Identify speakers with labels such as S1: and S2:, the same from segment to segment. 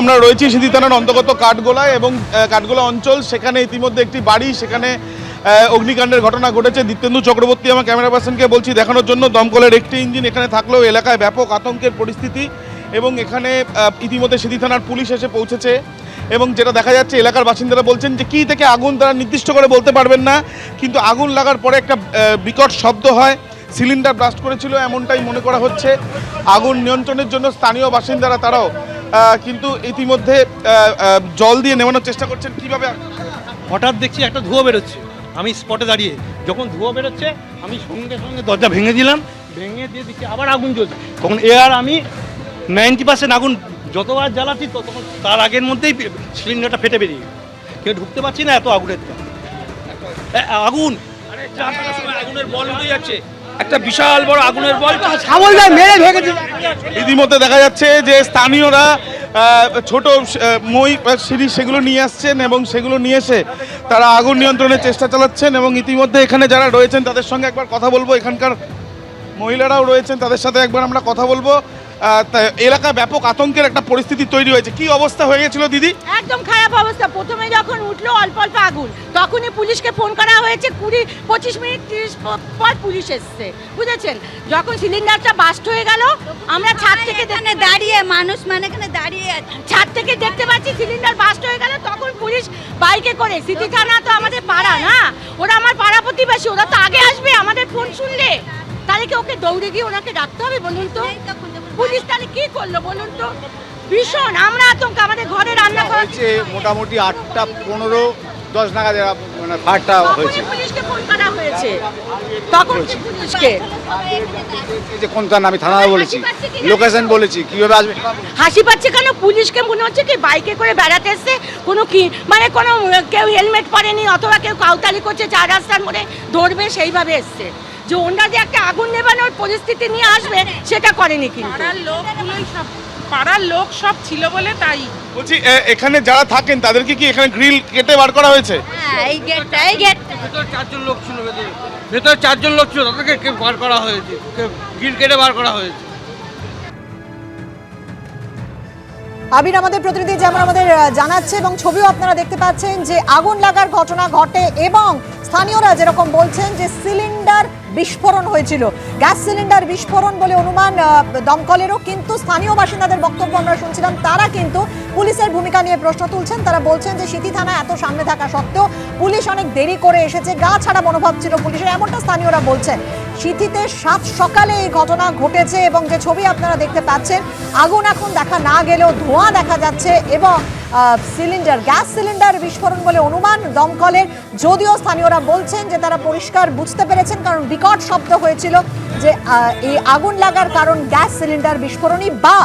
S1: আমরা রয়েছি সিঁথি থানার অন্তর্গত কাঠগোলায় এবং কাঠগোলা অঞ্চল। সেখানে ইতিমধ্যে একটি বাড়ি, সেখানে অগ্নিকাণ্ডের ঘটনা ঘটেছে। দিত্যেন্দু চক্রবর্তী, আমার ক্যামেরা পার্সনকে বলছি, দেখানোর জন্য দমকলের একটি ইঞ্জিন এখানে থাকলেও এলাকায় ব্যাপক আতঙ্কের পরিস্থিতি এবং এখানে ইতিমধ্যে সিঁথি থানার পুলিশ এসে পৌঁছেছে এবং যেটা দেখা যাচ্ছে, এলাকার বাসিন্দারা বলছেন যে কী থেকে আগুন তারা নির্দিষ্ট করে বলতে পারবেন না, কিন্তু আগুন লাগার পরে একটা বিকট শব্দ হয়, সিলিন্ডার ব্লাস্ট করেছিল, এমনটাই মনে করা হচ্ছে। আগুন নিয়ন্ত্রণের জন্য স্থানীয় বাসিন্দারা তারাও কিন্তু ইতিমধ্যে জল দিয়ে নেমানোর চেষ্টা করছেন। কীভাবে
S2: হঠাৎ দেখছি একটা ধোঁয়া বেরোচ্ছে। আমি স্পটে দাঁড়িয়ে, যখন ধোঁয়া বেরোচ্ছে, আমি সঙ্গে সঙ্গে দরজা ভেঙে দিলাম। ভেঙে দিয়ে দেখছি আবার আগুন জ্বলছে। তখন এ আর আমি নাইনটি পার্সেন্ট আগুন, যতবার জ্বালাচ্ছি তত তার আগের মধ্যেই সিলিন্ডারটা ফেটে বেরিয়ে। কেউ ঢুকতে পারছি না এত আগুনের আগুন!
S3: আগুনের বল উঠে যাচ্ছে। একটা বিশাল বড় আগুনের বল।
S2: মেরে
S1: ইতিমধ্যে দেখা যাচ্ছে যে স্থানীয়রা ছোট মই সিঁড়ি সেগুলো নিয়ে আসছেন এবং সেগুলো নিয়ে এসে তারা আগুন নিয়ন্ত্রণের চেষ্টা চালাচ্ছেন এবং ইতিমধ্যে এখানে যারা রয়েছেন তাদের সঙ্গে একবার কথা বলব। এখানকার মহিলারাও রয়েছেন তাদের সাথে একবার আমরা কথা বলব। এলাকায় ব্যাপক আতঙ্কের একটা পরিস্থিতি তৈরি হয়েছে। কি অবস্থা হয়ে গেছিল দিদি?
S4: একদম খারাপ অবস্থা। প্রথমে যখন উঠল অল্প অল্প আগুন তখনই পুলিশকে ফোন করা হয়েছে। কুড়ি পঁচিশ মিনিট তিরিশ পর পুলিশ এসছে। বুঝেছেন? যখন সিলিন্ডারটা বাস্ট হয়ে গেল আমরা ছাদ থেকে
S5: এখানে দাঁড়িয়ে মানুষ মানে এখানে দাঁড়িয়ে
S4: ছাদ থেকে দেখতে পাচ্ছি সিলিন্ডার বাস্ট হয়ে গেল তখন পুলিশ বাইকে করে সিটি থানা তো আমাদের পাড়া না? ওরা আমার পাড়া প্রতিবেশী ওরা তো আগে আসবে আমাদের ফোন শুনলে। তাহলে কি ওকে দৌড়ে গিয়ে ওনাকে ডাকতে হবে বলুন তো পুলিশ তাহলে কি করল বলুন তো? ভীষণ আমরা আতঙ্ক আমাদের ঘরে রান্না করা
S6: হয়েছে মোটামুটি আটটা পনেরো দশ নাগাদ মানে ফাটটা হয়েছে।
S4: পুলিশকে
S6: এই যে কোন থানা আমি থানায় বলেছি। লোকেশন বলেছি কীভাবে আসবে?
S4: হাসি পাচ্ছে কেন? পুলিশকে মনে হচ্ছে কি বাইকে করে বেড়াতে এসছে? কোনো কি মানে কোনো কেউ হেলমেট পরেনি অথবা কেউ কাউতালি করছে চার রাস্তার মোড়ে ধরবে সেইভাবে এসছে। যে ওনারা যে একটা আগুন নেবানোর পরিস্থিতি নিয়ে আসবে সেটা করেনি কিন্তু।
S7: পাড়ার লোকগুলোই সব পাড়ার লোক সব ছিল বলে তাই।
S1: বলছি এ- এখানে যারা থাকেন তাদেরকে কি এখানে গ্রিল কেটে বার করা হয়েছে?
S5: হ্যাঁ এই গেটটা এই গেটটা
S3: ভেতরে চারজন লোক ছিল ভেতরে। ভেতরে চারজন লোক ছিল তাদেরকে বার করা হয়েছে? গিল কেটে বার করা হয়েছে?
S8: আবির আমাদের প্রতিনিধি যেমন আমাদের জানাচ্ছে এবং ছবিও আপনারা দেখতে পাচ্ছেন যে আগুন লাগার ঘটনা ঘটে এবং স্থানীয়রা যেরকম বলছেন যে সিলিন্ডার বিস্ফোরণ হয়েছিল। গ্যাস সিলিন্ডার বিস্ফোরণ বলে অনুমান দমকলেরও কিন্তু স্থানীয় বাসিন্দাদের বক্তব্য আমরা শুনছিলাম। তারা কিন্তু পুলিশের ভূমিকা নিয়ে প্রশ্ন তুলছেন। তারা বলছেন যে সিটি থানা এত সামনে থাকা সত্ত্বেও পুলিশ অনেক দেরি করে এসেছে। গা ছাড়া মনোভাব ছিল পুলিশের, এমনটা স্থানীয়রা বলছেন। সিথিতে সাত সকালে এই ঘটনা ঘটেছে এবং যে ছবি আপনারা দেখতে পাচ্ছেন, আগুন এখন দেখা না গেলেও ধোঁয়া দেখা যাচ্ছে এবং সিলিন্ডার, গ্যাস সিলিন্ডার বিস্ফোরণ বলে অনুমান দমকলের। যদিও স্থানীয়রা বলছেন যে তারা পরিষ্কার বুঝতে পেরেছেন, কারণ বিকট শব্দ হয়েছিল যে এই আগুন লাগার কারণ গ্যাস সিলিন্ডার বিস্ফোরণই বা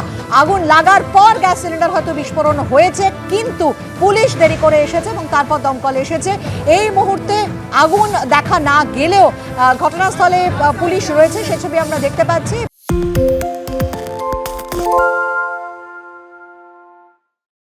S8: আগুন লাগার পর গ্যাস সিলিন্ডার হয়তো বিস্ফোরণ হয়েছে, কিন্তু পুলিশ দেরি করে এসেছে এবং তারপর দমকল এসেছে। এই মুহূর্তে আগুন দেখা না গেলেও ঘটনাস্থলে পুলিশ রয়েছে, সে ছবি আমরা দেখতে পাচ্ছি।